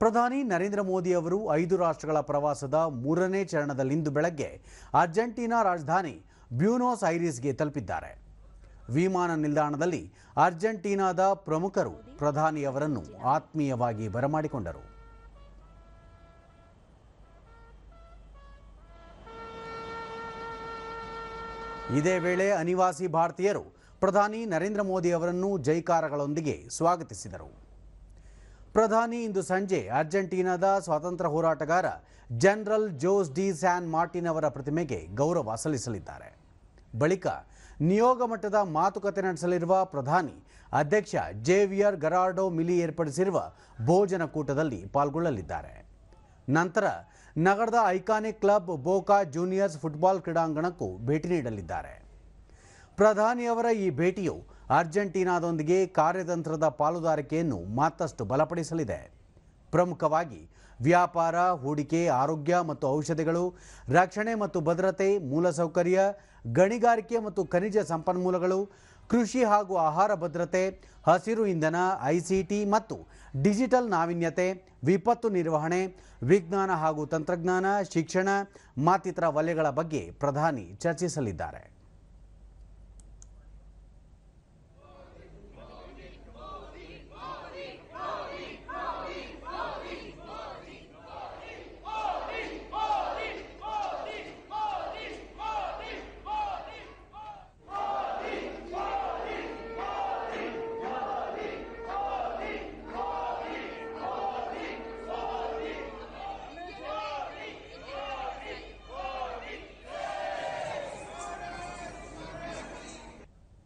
ಪ್ರಧಾನಿ ನರೇಂದ್ರ ಮೋದಿ ಅವರು ಐದು ರಾಷ್ಟ್ರಗಳ ಪ್ರವಾಸದ ಮೂರನೇ ಚರಣದಲ್ಲಿಂದು ಬೆಳಗ್ಗೆ ಅರ್ಜೆಂಟೀನಾ ರಾಜಧಾನಿ ಬ್ಯೂನೋಸ್ ಐರಿಸ್ಗೆ ತಲುಪಿದ್ದಾರೆ. ವಿಮಾನ ನಿಲ್ದಾಣದಲ್ಲಿ ಅರ್ಜೆಂಟೀನಾದ ಪ್ರಮುಖರು ಪ್ರಧಾನಿ ಅವರನ್ನು ಆತ್ಮೀಯವಾಗಿ ಬರಮಾಡಿಕೊಂಡರು. ಇದೇ ವೇಳೆ ಅನಿವಾಸಿ ಭಾರತೀಯರು ಪ್ರಧಾನಿ ನರೇಂದ್ರ ಮೋದಿ ಅವರನ್ನು ಜೈಕಾರಗಳೊಂದಿಗೆ ಸ್ವಾಗತಿಸಿದರು. ಪ್ರಧಾನಿ ಇಂದು ಸಂಜೆ ಅರ್ಜೆಂಟೀನಾದ ಸ್ವಾತಂತ್ರ್ಯ ಹೋರಾಟಗಾರ general Jose de San Martin ಅವರ ಪ್ರತಿಮೆಗೆ ಗೌರವ ಸಲ್ಲಿಸಲಿದ್ದಾರೆ. ಬಳಿಕ ನಿಯೋಗ ಮಟ್ಟದ ಮಾತುಕತೆ ನಡೆಸಲಿರುವ ಪ್ರಧಾನಿ, ಅಧ್ಯಕ್ಷ ಜೇವಿಯರ್ ಗರಾರ್ಡೋ ಮಿಲಿ ಏರ್ಪಡಿಸಿರುವ ಭೋಜನ ಕೂಟದಲ್ಲಿ ಪಾಲ್ಗೊಳ್ಳಲಿದ್ದಾರೆ. ನಂತರ ನಗರದ iconic club Boca juniors football ಕ್ರೀಡಾಂಗಣಕ್ಕೂ ಭೇಟಿ ನೀಡಲಿದ್ದಾರೆ. ಪ್ರಧಾನಿಯವರ ಈ ಭೇಟಿಯು ಅರ್ಜೆಂಟೀನಾದೊಂದಿಗೆ ಕಾರ್ಯತಂತ್ರದ ಪಾಲುದಾರಿಕೆಯನ್ನು ಮತ್ತಷ್ಟು ಬಲಪಡಿಸಲಿದೆ. ಪ್ರಮುಖವಾಗಿ ವ್ಯಾಪಾರ, ಹೂಡಿಕೆ, ಆರೋಗ್ಯ ಮತ್ತು ಔಷಧಿಗಳು, ರಕ್ಷಣೆ ಮತ್ತು ಭದ್ರತೆ, ಮೂಲಸೌಕರ್ಯ, ಗಣಿಗಾರಿಕೆ ಮತ್ತು ಖನಿಜ ಸಂಪನ್ಮೂಲಗಳು, ಕೃಷಿ ಹಾಗೂ ಆಹಾರ ಭದ್ರತೆ, ಹಸಿರು ಇಂಧನ, ಐಸಿಟಿ ಮತ್ತು ಡಿಜಿಟಲ್ ನಾವೀನ್ಯತೆ, ವಿಪತ್ತು ನಿರ್ವಹಣೆ, ವಿಜ್ಞಾನ ಹಾಗೂ ತಂತ್ರಜ್ಞಾನ, ಶಿಕ್ಷಣ, ಮತ್ತಿತರ ವಲಯಗಳ ಬಗ್ಗೆ ಪ್ರಧಾನಿ ಚರ್ಚಿಸಲಿದ್ದಾರೆ.